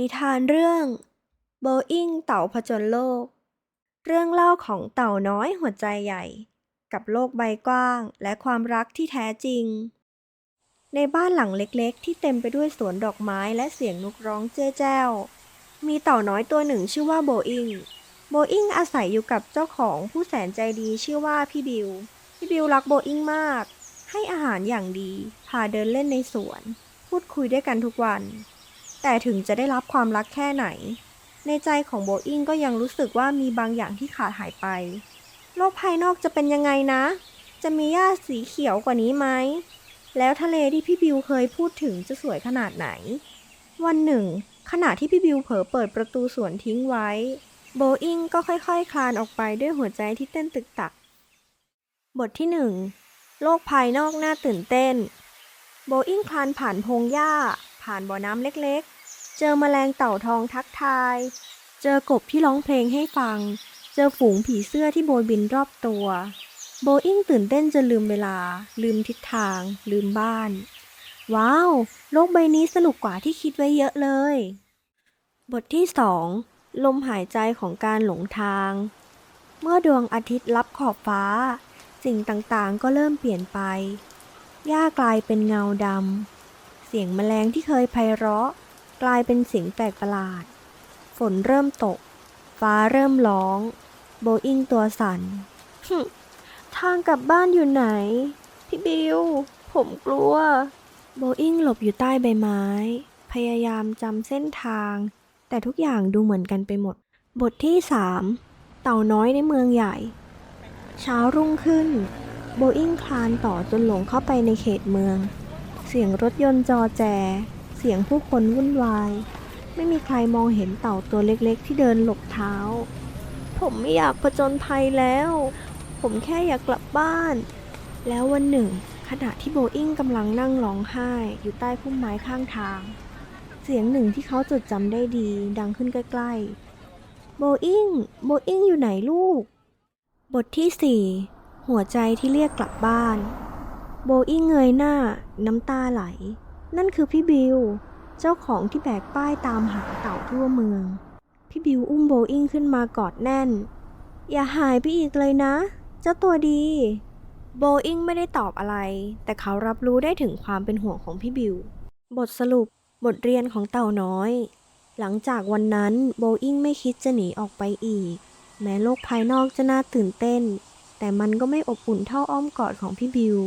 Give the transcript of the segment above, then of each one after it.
นิทานเรื่องโบอิงเต่าผจญโลก เรื่องเล่าของเต่าน้อยหัวใจใหญ่ กับโลกใบกว้างและความรักที่แท้จริง ในบ้านหลังเล็กๆ ที่เต็มไปด้วยสวนดอกไม้และเสียงนกร้องเจ้แจ้ว มีเต่าน้อยตัวหนึ่งชื่อว่าโบอิงโบอิงอาศัยอยู่กับเจ้าของผู้แสนใจดีชื่อว่าพี่บิว พี่บิวรักโบอิงมาก ให้อาหารอย่างดี พาเดินเล่นในสวน พูดคุยด้วยกันทุกวัน แต่ถึงจะได้รับความรักแค่ไหน ในใจของโบอิงก็ยังรู้สึกว่ามีบางอย่างที่ขาดหายไป โลกภายนอกจะเป็นยังไงนะ จะมีหญ้าสีเขียวกว่านี้ไหม แล้วทะเลที่พี่บิวเคยพูดถึงจะสวยขนาดไหน วันหนึ่ง ขณะที่พี่บิวเผลอเปิดประตูสวนทิ้งไว้ โบอิงก็ค่อยๆคคลานออกไปด้วยหัวใจที่เต้นตึกตัก บทที่หนึ่งโลกภายนอกน่าตื่นเต้น โบอิงคลานผ่านพงหญ้า ผ่านบ่อน้ำเล็กๆ เจอแมลงเต่าทองทักทาย เจอกบที่ร้องเพลงให้ฟัง เจอฝูงผีเสื้อที่โบยบินรอบตัว โบอิงตื่นเต้นจนลืมเวลา ลืมทิศทาง ลืมบ้าน ว้าว โลกใบนี้สนุกกว่าที่คิดไว้เยอะเลย บทที่สองลมหายใจของการหลงทาง เมื่อดวงอาทิตย์ลับขอบฟ้า สิ่งต่างๆ ก็เริ่มเปลี่ยนไป หญ้ากลายเป็นเงาดำ เสียงแมลงที่เคยไพเราะ กลายเป็นเสียงแปลกประหลาด ฝนเริ่มตก ฟ้าเริ่มร้อง โบอิงตัวสั่นหึทางกลับบ้านอยู่ไหน พี่บิว ผมกลัว โบอิงหลบอยู่ใต้ใบไม้ พยายามจำเส้นทาง แต่ทุกอย่างดูเหมือนกันไปหมด บทที่สามเต่าน้อยในเมืองใหญ่ เช้ารุ่งขึ้น โบอิงคลานต่อจนหลงเข้าไปในเขตเมือง เสียงรถยนต์จอแจ เสียงผู้คนวุ่นวาย ไม่มีใครมองเห็นเต่าตัวเล็กๆ ที่เดินหลบเท้า ผมไม่อยากผจญภัยแล้ว ผมแค่อยากกลับบ้าน แล้ววันหนึ่ง ขณะที่โบอิงกำลังนั่งร้องไห้อยู่ใต้พุ่มไม้ข้างทาง เสียงหนึ่งที่เขาจดจำได้ดีดังขึ้นใกล้ๆ โบอิงโบอิงอยู่ไหนลูก บทที่สี่หัวใจที่เรียกกลับบ้าน โบอิงเงยหน้า น้ำตาไหล นั่นคือพี่บิว เจ้าของที่แบกป้ายตามหาเต่าทั่วเมือง พี่บิวอุ้มโบอิงขึ้นมากอดแน่น อย่าหายไปอีกเลยนะ เจ้าตัวดี โบอิงไม่ได้ตอบอะไร แต่เขารับรู้ได้ถึงความเป็นห่วงของพี่บิว บทสรุป บทเรียนของเต่าน้อย หลังจากวันนั้นโบอิงไม่คิดจะหนีออกไปอีก แม้โลกภายนอกจะน่าตื่นเต้น แต่มันก็ไม่อบอุ่นเท่าอ้อมกอดของพี่บิว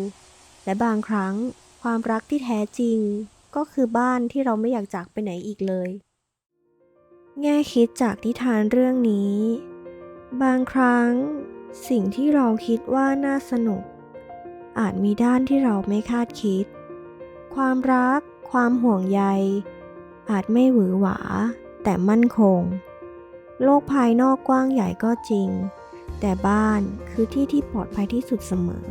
และบางครั้งความรักที่แท้จริง ก็คือบ้านที่เราไม่อยากจากไปไหนอีกเลย แง่คิดจากนิทานเรื่องนี้ บางครั้ง สิ่งที่เราคิดว่าน่าสนุก อาจมีด้านที่เราไม่คาดคิด ความรัก ความห่วงใย อาจไม่หวือหวา แต่มั่นคง โลกภายนอกกว้างใหญ่ก็จริง แต่บ้านคือที่ที่ปลอดภัยที่สุดเสมอ